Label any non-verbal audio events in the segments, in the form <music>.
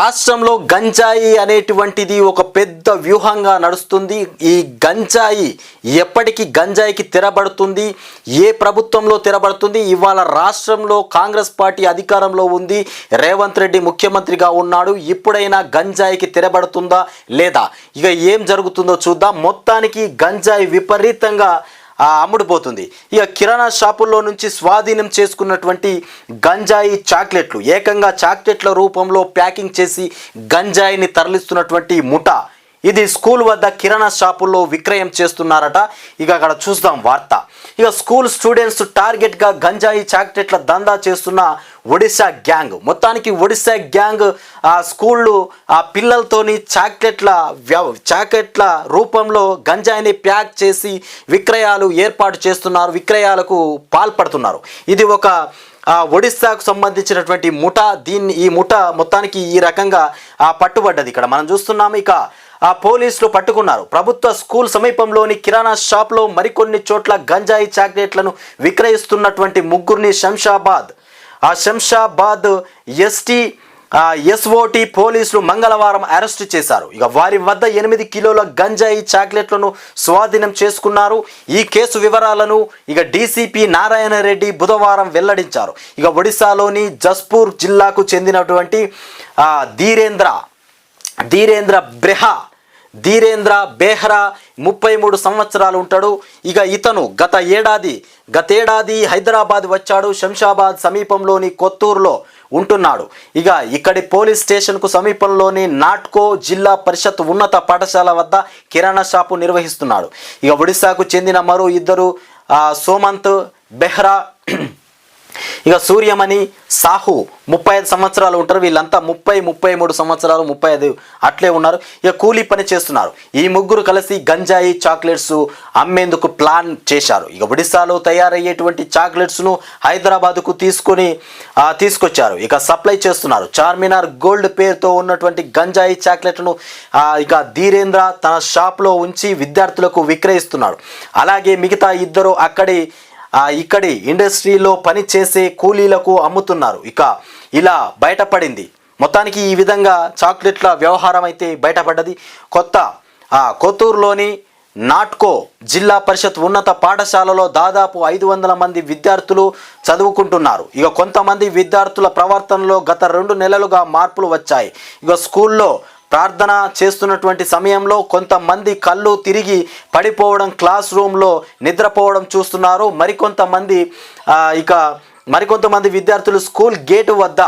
రాష్ట్రంలో గంజాయి అనేటువంటిది ఒక పెద్ద వ్యూహంగా నడుస్తుంది. ఈ గంజాయి ఎప్పటికీ గంజాయికి తెరబడుతుంది. ఏ ప్రభుత్వంలో తెరబడుతుంది? ఇవాళ రాష్ట్రంలో కాంగ్రెస్ పార్టీ అధికారంలో ఉంది. రేవంత్ రెడ్డి ముఖ్యమంత్రిగా ఉన్నాడు. ఇప్పుడైనా గంజాయికి తెరబడుతుందా లేదా? ఇక ఏం జరుగుతుందో చూద్దాం. మొత్తానికి గంజాయి విపరీతంగా అమ్ముడుపోతుంది ఇక కిరాణా షాపుల్లో నుంచి స్వాధీనం చేసుకున్నటువంటి గంజాయి చాక్లెట్లు. ఏకంగా చాక్లెట్ల రూపంలో ప్యాకింగ్ చేసి గంజాయిని తరలిస్తున్నటువంటి ముఠా. ఇది స్కూల్ వద్ద కిరాణా షాపుల్లో విక్రయం చేస్తున్నారట. ఇక అక్కడ చూద్దాం వార్త. ఇక స్కూల్ స్టూడెంట్స్ టార్గెట్గా గంజాయి చాక్లెట్ల దందా చేస్తున్న ఒడిశా గ్యాంగ్. మొత్తానికి ఒడిశా గ్యాంగ్ ఆ స్కూళ్ళు ఆ పిల్లలతోని చాక్లెట్ల వ్యవ చాక్లెట్ల రూపంలో గంజాయిని ప్యాక్ చేసి విక్రయాలు ఏర్పాటు చేస్తున్నారు విక్రయాలకు పాల్పడుతున్నారు. ఇది ఒక ఒడిస్సాకు సంబంధించినటువంటి ముఠ దీన్ని ఈ ముఠ మొత్తానికి ఈ రకంగా ఆ పట్టుబడ్డది ఇక్కడ. మనం చూస్తున్నాము ఇక ఆ పోలీసులు పట్టుకున్నారు. ప్రభుత్వ స్కూల్ సమీపంలోని కిరాణా షాప్లో మరికొన్ని చోట్ల గంజాయి చాక్లెట్లను విక్రయిస్తున్నటువంటి ముగ్గురిని శంషాబాద్. ఆ శంషాబాద్ ఎస్టీ ఎస్ఓటి పోలీసులు మంగళవారం అరెస్టు చేశారు. ఇక వారి వద్ద ఎనిమిది కిలోల గంజాయి చాక్లెట్లను స్వాధీనం చేసుకున్నారు. ఈ కేసు వివరాలను ఇక డీసీపీ నారాయణ రెడ్డి బుధవారం వెల్లడించారు. ఇక ఒడిశాలోని జస్పూర్ జిల్లాకు చెందినటువంటి ధీరేంద్ర ధీరేంద్ర బ్రెహా ధీరేంద్ర బేహ్రా ముప్పై మూడు సంవత్సరాలు ఉంటాడు. ఇక ఇతను గత ఏడాది గతేడాది హైదరాబాద్ వచ్చాడు. శంషాబాద్ సమీపంలోని కొత్తూరులో ఉంటున్నాడు. ఇక ఇక్కడి పోలీస్ స్టేషన్కు సమీపంలోని నాట్కో జిల్లా పరిషత్ ఉన్నత పాఠశాల వద్ద కిరాణా షాపు నిర్వహిస్తున్నాడు. ఇక ఒడిశాకు చెందిన మరో ఇద్దరు సోమంత్ బెహ్రా ఇక సూర్యమణి సాహు ముప్పై ఐదు సంవత్సరాలు ఉంటారు. వీళ్ళంతా ముప్పై ముప్పై మూడు సంవత్సరాలు ముప్పై ఐదు అట్లే ఉన్నారు. ఇక కూలీ పని చేస్తున్నారు. ఈ ముగ్గురు కలిసి గంజాయి చాక్లెట్స్ అమ్మేందుకు ప్లాన్ చేశారు. ఇక ఒడిశాలో తయారయ్యేటువంటి చాక్లెట్స్ను హైదరాబాద్కు తీసుకొని తీసుకొచ్చారు. ఇక సప్లై చేస్తున్నారు. చార్మినార్ గోల్డ్ పేరుతో ఉన్నటువంటి గంజాయి చాక్లెట్ను ఇక ధీరేంద్ర తన షాప్లో ఉంచి విద్యార్థులకు విక్రయిస్తున్నాడు అలాగే మిగతా ఇద్దరు అక్కడి ఇక్కడి ఇండస్ట్రీలో పనిచేసే కూలీలకు అమ్ముతున్నారు. ఇక ఇలా బయటపడింది. మొత్తానికి ఈ విధంగా చాక్లెట్ల వ్యవహారం అయితే బయటపడ్డది. కొత్త ఆ కొత్తూరులోని నాట్కో జిల్లా పరిషత్ ఉన్నత పాఠశాలలో దాదాపు ఐదు వందల మంది విద్యార్థులు చదువుకుంటున్నారు. ఇక కొంతమంది విద్యార్థుల ప్రవర్తనలో గత రెండు నెలలుగా మార్పులు వచ్చాయి. ఇక స్కూల్లో ప్రార్థన చేస్తున్నటువంటి సమయంలో కొంతమంది కళ్ళు తిరిగి పడిపోవడం క్లాస్ రూమ్లో నిద్రపోవడం చూస్తున్నారు. మరికొంతమంది ఇక మరికొంతమంది విద్యార్థులు స్కూల్ గేటు వద్ద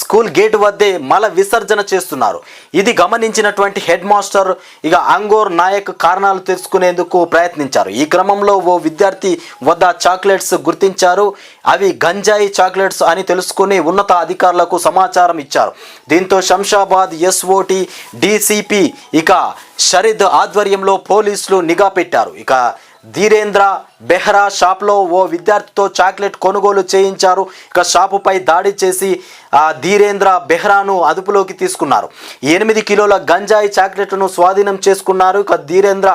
స్కూల్ గేటు వద్దే మల విసర్జన చేస్తున్నారు. ఇది గమనించినటువంటి హెడ్ మాస్టర్ ఇక అంగోర్ నాయక్ కారణాలు తెలుసుకునేందుకు ప్రయత్నించారు. ఈ క్రమంలో ఓ విద్యార్థి వద్ద చాక్లెట్స్ గుర్తించారు. అవి గంజాయి చాక్లెట్స్ అని తెలుసుకుని ఉన్నత అధికారులకు సమాచారం ఇచ్చారు. దీంతో శంషాబాద్ ఎస్ఓటి డీసీపీ ఇక షరీద్ ఆధ్వర్యంలో పోలీసులు నిఘా పెట్టారు. ఇక ధీరేంద్ర బెహ్రా షాప్లో ఓ విద్యార్థితో చాక్లెట్ కొనుగోలు చేయించారు. ఇక షాపుపై దాడి చేసి ఆ ధీరేంద్ర బెహ్రాను అదుపులోకి తీసుకున్నారు. ఎనిమిది కిలోల గంజాయి చాక్లెట్ను స్వాధీనం చేసుకున్నారు. ఇక ధీరేంద్ర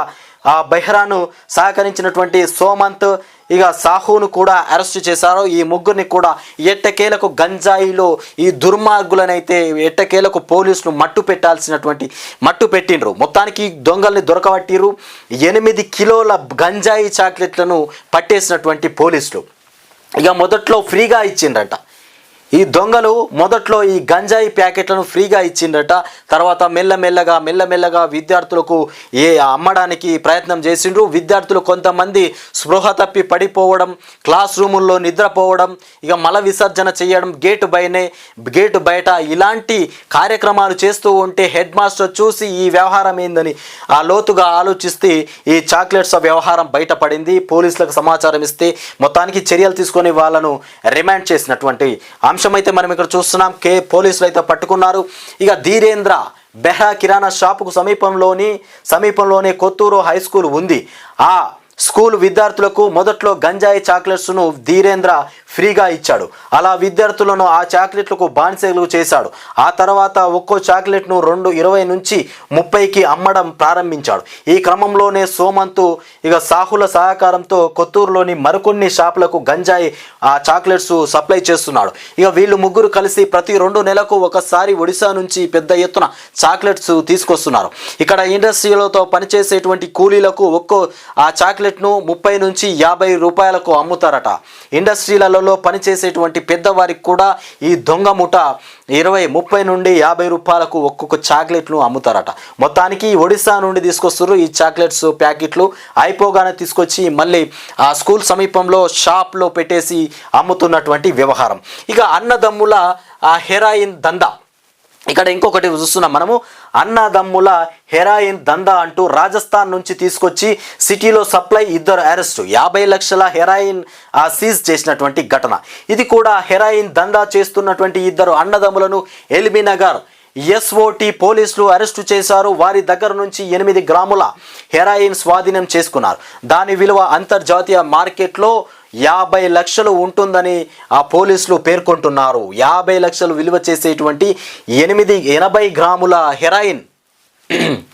ఆ బెహ్రాను సహకరించినటువంటి సోమంత్ ఇక సాహును కూడా అరెస్ట్ చేశారు. ఈ ముగ్గురిని కూడా ఎట్టకేలకు గంజాయిలో ఈ దుర్మార్గులనైతే ఎట్టకేలకు పోలీసులు మట్టు పెట్టాల్సినటువంటి మట్టు పెట్టిండ్రు. మొత్తానికి దొంగల్ని దొరకబట్టిరు ఎనిమిది కిలోల గంజాయి చాక్లెట్లను పట్టేసినటువంటి పోలీసులు. ఇక మొదట్లో ఫ్రీగా ఇచ్చిండ్రట. ఈ దొంగలు మొదట్లో ఈ గంజాయి ప్యాకెట్లను ఫ్రీగా ఇచ్చిండట తర్వాత మెల్లమెల్లగా మెల్లమెల్లగా విద్యార్థులకు ఏ అమ్మడానికి ప్రయత్నం చేసిండ్రు. విద్యార్థులు కొంతమంది స్పృహ తప్పి పడిపోవడం క్లాస్ రూముల్లో నిద్రపోవడం ఇక మల విసర్జన చేయడం గేటు బయనే గేటు బయట ఇలాంటి కార్యక్రమాలు చేస్తూ ఉంటే హెడ్ మాస్టర్ చూసి ఈ వ్యవహారం ఏందని ఆ లోతుగా ఆలోచిస్తే ఈ చాక్లెట్స్ వ్యవహారం బయటపడింది. పోలీసులకు సమాచారం ఇస్తే మొత్తానికి చర్యలు తీసుకొని వాళ్ళను రిమాండ్ చేసినటువంటి అంశం అయితే మనం ఇక్కడ చూస్తున్నాం. కే పోలీసులు అయితే పట్టుకున్నారు. ఇక ధీరేంద్ర బెహ్రా కిరాణా షాపుకు సమీపంలోని సమీపంలోనే కొత్తూరు హై స్కూల్ ఉంది. ఆ స్కూల్ విద్యార్థులకు మొదట్లో గంజాయి చాక్లెట్స్ను ధీరేంద్ర ఫ్రీగా ఇచ్చాడు. అలా విద్యార్థులను ఆ చాక్లెట్లకు బానిసలు చేశాడు. ఆ తర్వాత ఒక్కో చాక్లెట్ను రెండు ఇరవై నుంచి ముప్పైకి అమ్మడం ప్రారంభించాడు. ఈ క్రమంలోనే సోమంతు ఇక సాహుల సహకారంతో కొత్తూరులోని మరికొన్ని షాపులకు గంజాయి ఆ చాక్లెట్స్ సప్లై చేస్తున్నాడు. ఇక వీళ్ళు ముగ్గురు కలిసి ప్రతి రెండు నెలలకు ఒకసారి ఒడిశా నుంచి పెద్ద ఎత్తున చాక్లెట్స్ తీసుకొస్తున్నారు. ఇక్కడ ఇండస్ట్రీలతో పనిచేసేటువంటి కూలీలకు ఒక్కో ఆ చాక్లెట్ చాక్లెట్ను ముప్పై నుంచి యాభై రూపాయలకు అమ్ముతారట. ఇండస్ట్రీలలో పనిచేసేటువంటి పెద్దవారికి కూడా ఈ దొంగ ముఠ ఇరవై ముప్పై నుండి యాభై రూపాయలకు ఒక్కొక్క చాక్లెట్ను అమ్ముతారట. మొత్తానికి ఒడిశా నుండి తీసుకొస్తారు ఈ చాక్లెట్స్ ప్యాకెట్లు. అయిపోగానే తీసుకొచ్చి మళ్ళీ ఆ స్కూల్ సమీపంలో షాప్లో పెట్టేసి అమ్ముతున్నటువంటి వ్యవహారం. ఇక అన్నదమ్ముల ఆ హెరాయిన్ దందా. ఇక్కడ ఇంకొకటి చూస్తున్నాం మనము అన్నదమ్ముల హెరాయిన్ దందా అంటూ రాజస్థాన్ నుంచి తీసుకొచ్చి సిటీలో సప్లై ఇద్దరు అరెస్టు. యాభై లక్షల హెరాయిన్ ఆ, సీజ్ చేసినటువంటి ఘటన. ఇది కూడా హెరాయిన్ దందా చేస్తున్నటువంటి ఇద్దరు అన్నదమ్ములను ఎల్బీనగర్ ఎస్ఓటి పోలీసులు అరెస్టు చేశారు. వారి దగ్గర నుంచి ఎనిమిది గ్రాముల హెరాయిన్ స్వాధీనం చేసుకున్నారు. దాని విలువ అంతర్జాతీయ మార్కెట్లో యాభై లక్షలు ఉంటుందని ఆ పోలీసులు పేర్కొంటున్నారు. యాభై లక్షలు విలువ చేసేటువంటి ఎనిమిది ఎనభై గ్రాముల హెరాయిన్. <clears throat>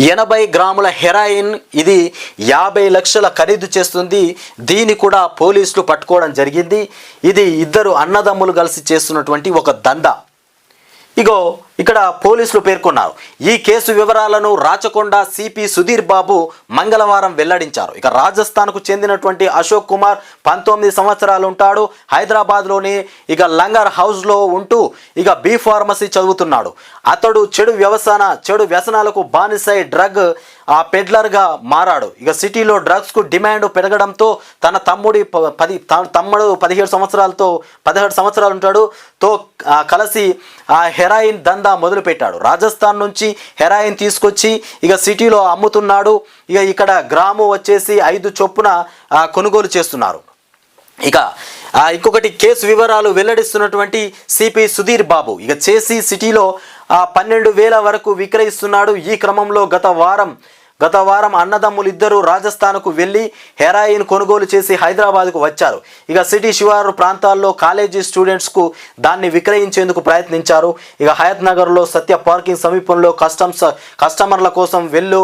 ఎనభై గ్రాముల హెరాయిన్ ఇది యాభై లక్షల ఖరీదు చేస్తుంది. దీన్ని కూడా పోలీసులు పట్టుకోవడం జరిగింది. ఇది ఇద్దరు అన్నదమ్ములు కలిసి చేస్తున్నటువంటి ఒక దందా. ఇగో ఇక్కడ పోలీసులు పేర్కొన్నారు. ఈ కేసు వివరాలను రాచకొండ సిపి సుధీర్ బాబు మంగళవారం వెల్లడించారు. ఇక రాజస్థాన్కు చెందినటువంటి అశోక్ కుమార్ పంతొమ్మిది సంవత్సరాలు ఉంటాడు. హైదరాబాద్లోని ఇక లంగర్ హౌస్లో ఉంటూ ఇక బీ ఫార్మసీ చదువుతున్నాడు. అతడు చెడు వ్యవసాన చెడు వ్యసనాలకు బానిసై డ్రగ్ ఆ పెడ్లర్గా మారాడు. ఇక సిటీలో డ్రగ్స్కు డిమాండ్ పెరగడంతో తన తమ్ముడి ప- పది తమ్ముడు పదిహేడు సంవత్సరాలతో పదిహేడు సంవత్సరాలు ఉంటాడు. తో కలిసి ఆ హెరాయిన్ దందా మొదలుపెట్టాడు. రాజస్థాన్ నుంచి హెరాయిన్ తీసుకొచ్చి ఇక సిటీలో అమ్ముతున్నాడు. ఇక ఇక్కడ గ్రాము వచ్చేసి ఐదు చొప్పున కొనుగోలు చేస్తున్నారు. ఇక ఇంకొకటి కేసు వివరాలు వెల్లడిస్తున్నటువంటి సిపి సుధీర్ బాబు. ఇక చేసి సిటీలో పన్నెండు వేల వరకు విక్రయిస్తున్నాడు. ఈ క్రమంలో గత వారం గత వారం అన్నదమ్ములిద్దరు రాజస్థాన్కు వెళ్ళి హెరాయిన్ కొనుగోలు చేసి హైదరాబాద్కు వచ్చారు. ఇక సిటీ శివారు ప్రాంతాల్లో కాలేజీ స్టూడెంట్స్కు దాన్ని విక్రయించేందుకు ప్రయత్నించారు. ఇక హయత్ నగర్లో సత్య పార్కింగ్ సమీపంలో కస్టమ్స్ కస్టమర్ల కోసం వెళ్ళు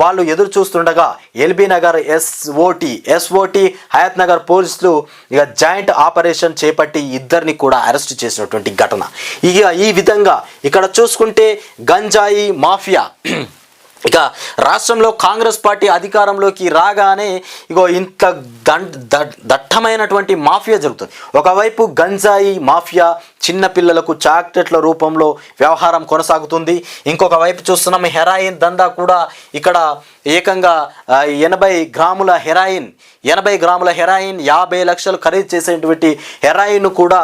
వాళ్ళు ఎదురు చూస్తుండగా ఎల్బీ నగర్ ఎస్ఓటి ఎస్ఓటి హయత్ నగర్ పోలీసులు ఇక జాయింట్ ఆపరేషన్ చేపట్టి ఇద్దరిని కూడా అరెస్ట్ చేసినటువంటి ఘటన. ఇక ఈ విధంగా ఇక్కడ చూసుకుంటే గంజాయి మాఫియా ఇక రాష్ట్రంలో కాంగ్రెస్ పార్టీ అధికారంలోకి రాగానే ఇగో ఇంత ద- దట్టమైనటువంటి మాఫియా జరుగుతుంది. ఒకవైపు గంజాయి మాఫియా చిన్నపిల్లలకు చాక్లెట్ల రూపంలో వ్యవహారం కొనసాగుతుంది. ఇంకొక వైపు చూస్తున్నాం హెరాయిన్ దందా కూడా ఇక్కడ ఏకంగా ఎనభై గ్రాముల హెరాయిన్ ఎనభై గ్రాముల హెరాయిన్ యాభై లక్షలు ఖరీదు చేసేటువంటి హెరాయిన్ కూడా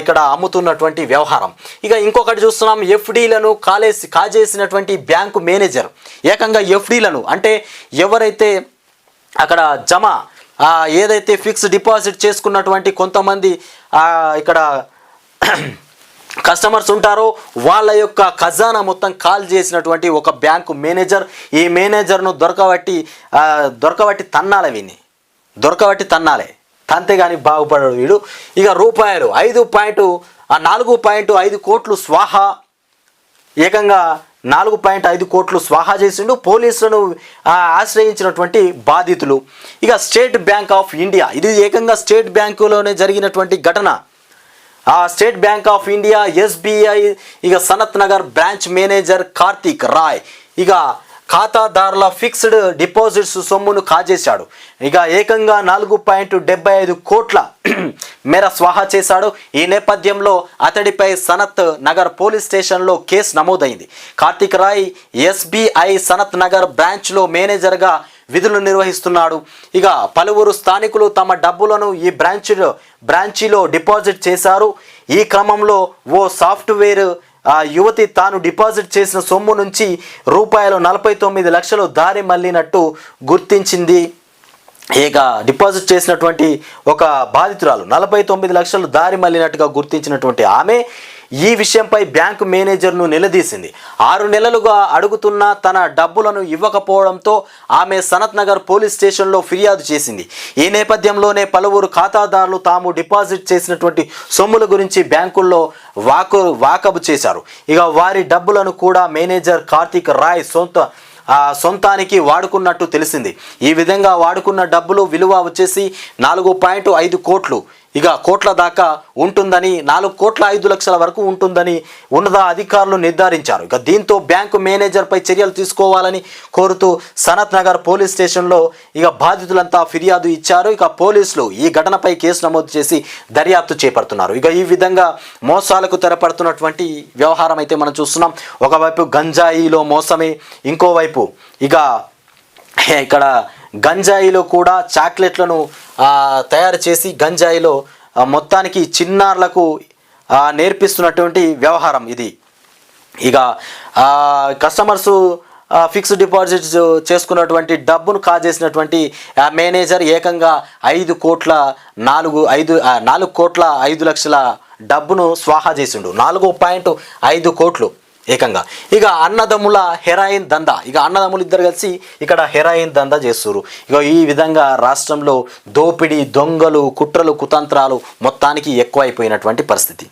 ఇక్కడ అమ్ముతున్నటువంటి వ్యవహారం. ఇక ఇంకొకటి చూస్తున్నాం ఎఫ్డీలను కాలేసి కాజేసినటువంటి బ్యాంకు మేనేజర్. ఏకంగా ఎఫ్డీలను అంటే ఎవరైతే అక్కడ జమ ఏదైతే ఫిక్స్ డిపాజిట్ చేసుకున్నటువంటి కొంతమంది ఇక్కడ కస్టమర్స్ ఉంటారో వాళ్ళ యొక్క ఖజానా మొత్తం కాల్ చేసినటువంటి ఒక బ్యాంకు మేనేజర్. ఈ మేనేజర్ను దొరకబట్టి దొరకబట్టి తన్నాలి విని దొరకబట్టి తన్నాలి. తంతే కానీ బాగుపడడు వీడు. ఇక రూపాయలు ఐదు పాయింట్ నాలుగు పాయింట్ ఐదు కోట్లు స్వాహా. ఏకంగా నాలుగు పాయింట్ ఐదు కోట్లు స్వాహా చేసిండు. పోలీసులను ఆశ్రయించినటువంటి బాధితులు. ఇక స్టేట్ బ్యాంక్ ఆఫ్ ఇండియా. ఇది ఏకంగా స్టేట్ బ్యాంకులోనే జరిగినటువంటి ఘటన. ఆ state bank of India SBI ఇక సనత్ నగర్ బ్రాంచ్ మేనేజర్ కార్తీక్ రాయ్. ఇక ఖాతాదారుల ఫిక్స్డ్ డిపాజిట్స్ సొమ్మును కాజేశాడు. ఇక ఏకంగా నాలుగు పాయింట్ డెబ్బై ఐదు కోట్ల <clears throat> మేర స్వాహా చేశాడు. ఈ నేపథ్యంలో అతడిపై సనత్ నగర్ పోలీస్ స్టేషన్లో కేసు నమోదైంది. కార్తీక్ రాయ్ ఎస్బీఐ సనత్ నగర్ బ్రాంచ్లో మేనేజర్గా విధులు నిర్వహిస్తున్నాడు. ఇక పలువురు స్థానికులు తమ డబ్బులను ఈ బ్రాంచ్లో బ్రాంచీలో డిపాజిట్ చేశారు. ఈ క్రమంలో ఓ సాఫ్ట్వేర్ ఆ యువతి తాను డిపాజిట్ చేసిన సొమ్ము నుంచి రూపాయలు నలభై తొమ్మిది లక్షలు దారి మళ్ళినట్టు గుర్తించింది. ఇక డిపాజిట్ చేసినటువంటి ఒక బాధితురాలు నలభై తొమ్మిది లక్షలు దారి మళ్ళినట్టుగా గుర్తించినటువంటి ఆమె ఈ విషయంపై బ్యాంకు మేనేజర్ను నిలదీసింది. ఆరు నెలలుగా అడుగుతున్న తన డబ్బులను ఇవ్వకపోవడంతో ఆమె సనత్ నగర్ పోలీస్ స్టేషన్లో ఫిర్యాదు చేసింది. ఈ నేపథ్యంలోనే పలువురు ఖాతాదారులు తాము డిపాజిట్ చేసినటువంటి సొమ్ముల గురించి బ్యాంకుల్లో వాకు వాకబు చేశారు. ఇక వారి డబ్బులను కూడా మేనేజర్ కార్తీక్ రాయ్ సొంత సొంతానికి వాడుకున్నట్టు తెలిసింది. ఈ విధంగా వాడుకున్న డబ్బులు విలువ వచ్చేసి నాలుగు పాయింట్ ఐదు కోట్లు. ఇక కోట్ల దాకా ఉంటుందని నాలుగు కోట్ల ఐదు లక్షల వరకు ఉంటుందని ఉన్నత అధికారులు నిర్ధారించారు. ఇక దీంతో బ్యాంకు మేనేజర్పై చర్యలు తీసుకోవాలని కోరుతూ సనత్ నగర్ పోలీస్ స్టేషన్లో ఇక బాధితులంతా ఫిర్యాదు ఇచ్చారు. ఇక పోలీసులు ఈ ఘటనపై కేసు నమోదు చేసి దర్యాప్తు చేపడుతున్నారు. ఇక ఈ విధంగా మోసాలకు తెరపడుతున్నటువంటి వ్యవహారం అయితే మనం చూస్తున్నాం. ఒకవైపు గంజాయిలో మోసమే ఇంకోవైపు ఇక ఇక్కడ గంజాయిలో కూడా చాక్లెట్లను తయారు చేసి గంజాయిలో మొత్తానికి చిన్నారులకు నేర్పిస్తున్నటువంటి వ్యవహారం ఇది. ఇక కస్టమర్స్ ఫిక్స్డ్ డిపాజిట్ చేసుకున్నటువంటి డబ్బును కాజేసినటువంటి మేనేజర్ ఏకంగా ఐదు కోట్ల నాలుగు ఐదు నాలుగు కోట్ల ఐదు లక్షల డబ్బును స్వాహా చేసిండు. నాలుగు పాయింట్ ఐదు కోట్లు. ఏకంగా. ఇక అన్నదమ్ముల హెరాయిన్ దందా. ఇక అన్నదమ్ములు ఇద్దరు కలిసి ఇక్కడ హెరాయిన్ దందా చేస్తున్నారు ఇక ఈ విధంగా రాష్ట్రంలో దోపిడీ దొంగలు కుట్రలు కుతంత్రాలు మొత్తానికి ఎక్కువైపోయినటువంటి పరిస్థితి.